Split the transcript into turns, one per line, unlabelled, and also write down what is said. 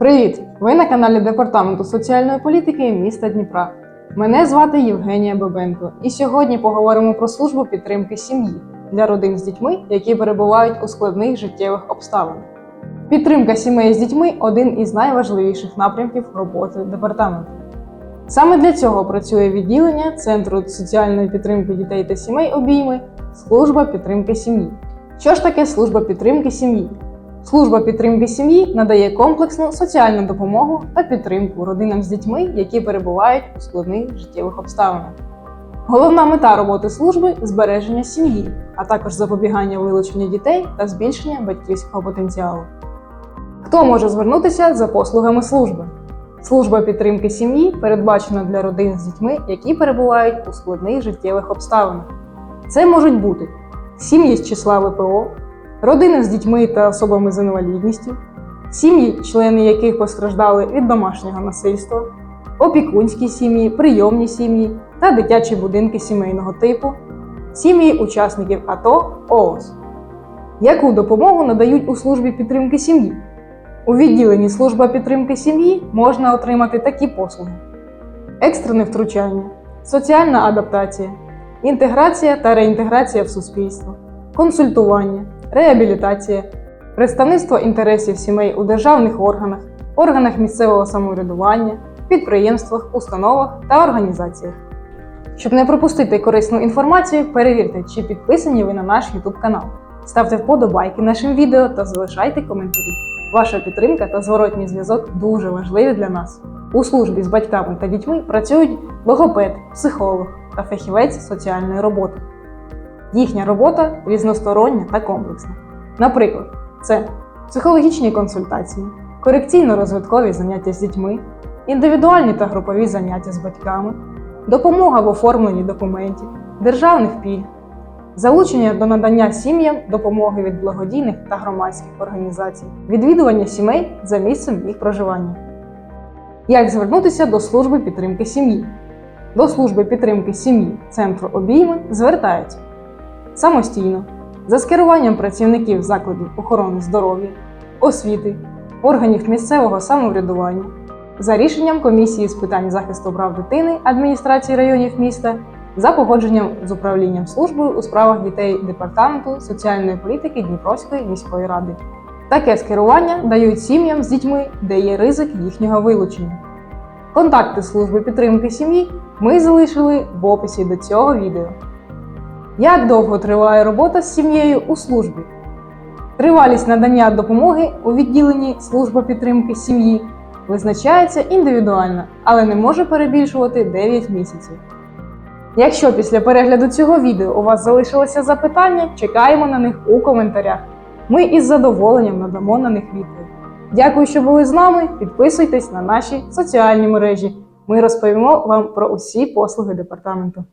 Привіт! Ви на каналі Департаменту соціальної політики міста Дніпра. Мене звати Євгенія Бабенко, і сьогодні поговоримо про службу підтримки сім'ї для родин з дітьми, які перебувають у складних життєвих обставинах. Підтримка сімей з дітьми один із найважливіших напрямків роботи департаменту. Саме для цього працює відділення Центру соціальної підтримки дітей та сімей обійми служба підтримки сім'ї. Що ж таке служба підтримки сім'ї? Служба підтримки сім'ї надає комплексну соціальну допомогу та підтримку родинам з дітьми, які перебувають у складних життєвих обставинах. Головна мета роботи служби збереження сім'ї, а також запобігання вилучення дітей та збільшення батьківського потенціалу. Хто може звернутися за послугами служби? Служба підтримки сім'ї передбачена для родин з дітьми, які перебувають у складних життєвих обставинах. Це можуть бути сім'ї з числа ВПО, родини з дітьми та особами з інвалідністю, сім'ї, члени яких постраждали від домашнього насильства, опікунські сім'ї, прийомні сім'ї та дитячі будинки сімейного типу, сім'ї учасників АТО ООС. Яку допомогу надають у службі підтримки сім'ї? У відділенні служба підтримки сім'ї можна отримати такі послуги: екстрене втручання, соціальна адаптація, інтеграція та реінтеграція в суспільство, консультування, реабілітація, представництво інтересів сімей у державних органах, органах місцевого самоврядування, підприємствах, установах та організаціях. Щоб не пропустити корисну інформацію, перевірте, чи підписані ви на наш YouTube канал. Ставте вподобайки нашим відео та залишайте коментарі. Ваша підтримка та зворотній зв'язок дуже важливі для нас. У службі з батьками та дітьми працюють логопед, психолог та фахівець соціальної роботи. Їхня робота різностороння та комплексна. Наприклад, це психологічні консультації, корекційно-розвиткові заняття з дітьми, індивідуальні та групові заняття з батьками, допомога в оформленні документів, державних пільг, залучення до надання сім'ям допомоги від благодійних та громадських організацій, відвідування сімей за місцем їх проживання. Як звернутися до служби підтримки сім'ї? До служби підтримки сім'ї Центру обійми звертаються самостійно, за скеруванням працівників закладів охорони здоров'я, освіти, органів місцевого самоврядування, за рішенням комісії з питань захисту прав дитини адміністрації районів міста, за погодженням з управлінням службою у справах дітей Департаменту соціальної політики Дніпровської міської ради. Таке скерування дають сім'ям з дітьми, де є ризик їхнього вилучення. Контакти служби підтримки сім'ї ми залишили в описі до цього відео. Як довго триває робота з сім'єю у службі? Тривалість надання допомоги у відділенні служба підтримки сім'ї визначається індивідуально, але не може перебільшувати 9 місяців. Якщо після перегляду цього відео у вас залишилося запитання, чекаємо на них у коментарях. Ми із задоволенням надамо на них відповідь. Дякую, що були з нами. Підписуйтесь на наші соціальні мережі. Ми розповімо вам про усі послуги департаменту.